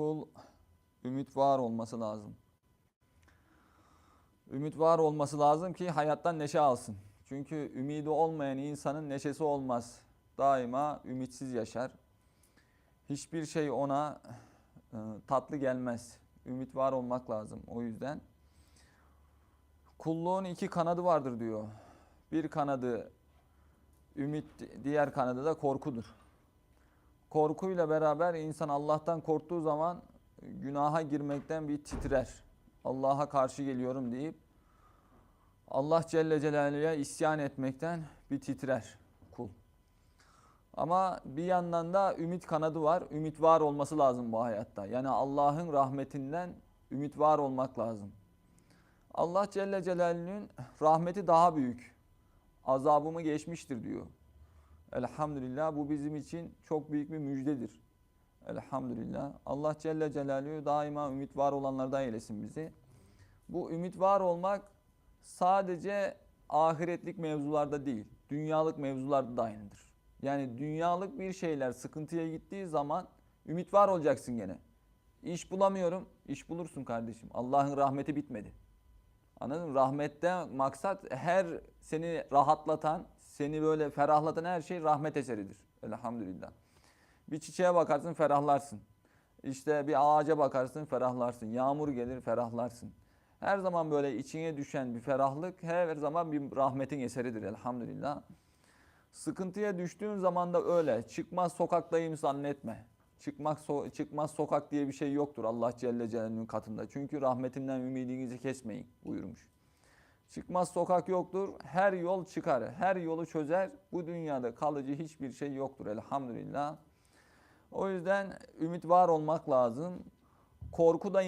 kul ümit var olması lazım. Ümit var olması lazım ki hayattan neşe alsın. Çünkü ümidi olmayan insanın neşesi olmaz. Daima ümitsiz yaşar. Hiçbir şey ona e, tatlı gelmez. Ümit var olmak lazım o yüzden. Kulluğun iki kanadı vardır diyor. Bir kanadı ümit, diğer kanadı da korkudur. Korkuyla beraber insan Allah'tan korktuğu zaman günaha girmekten bir titrer. Allah'a karşı geliyorum deyip Allah Celle Celaluhu'ya isyan etmekten bir titrer kul. Ama bir yandan da ümit kanadı var. Ümit var olması lazım bu hayatta. Yani Allah'ın rahmetinden ümit var olmak lazım. Allah Celle Celaluhu'nun rahmeti daha büyük. Azabımı geçmiştir diyor. Elhamdülillah bu bizim için çok büyük bir müjdedir. Elhamdülillah. Allah Celle Celaluhu daima ümit var olanlardan eylesin bizi. Bu ümit var olmak sadece ahiretlik mevzularda değil, dünyalık mevzularda da aynıdır. Yani dünyalık bir şeyler sıkıntıya gittiği zaman ümit var olacaksın gene. İş bulamıyorum, iş bulursun kardeşim. Allah'ın rahmeti bitmedi. Anladın mı? Rahmette maksat her seni rahatlatan, seni böyle ferahlatan her şey rahmet eseridir. Elhamdülillah. Bir çiçeğe bakarsın ferahlarsın. İşte bir ağaca bakarsın ferahlarsın. Yağmur gelir ferahlarsın. Her zaman böyle içine düşen bir ferahlık her zaman bir rahmetin eseridir elhamdülillah. Sıkıntıya düştüğün zaman da öyle. Çıkmaz sokaktayım zannetme. Çıkmak so- çıkmaz sokak diye bir şey yoktur Allah Celle Celaluhu'nun katında. Çünkü rahmetinden ümidinizi kesmeyin buyurmuş. Çıkmaz sokak yoktur. Her yol çıkar. Her yolu çözer. Bu dünyada kalıcı hiçbir şey yoktur elhamdülillah. O yüzden ümit var olmak lazım. Korku da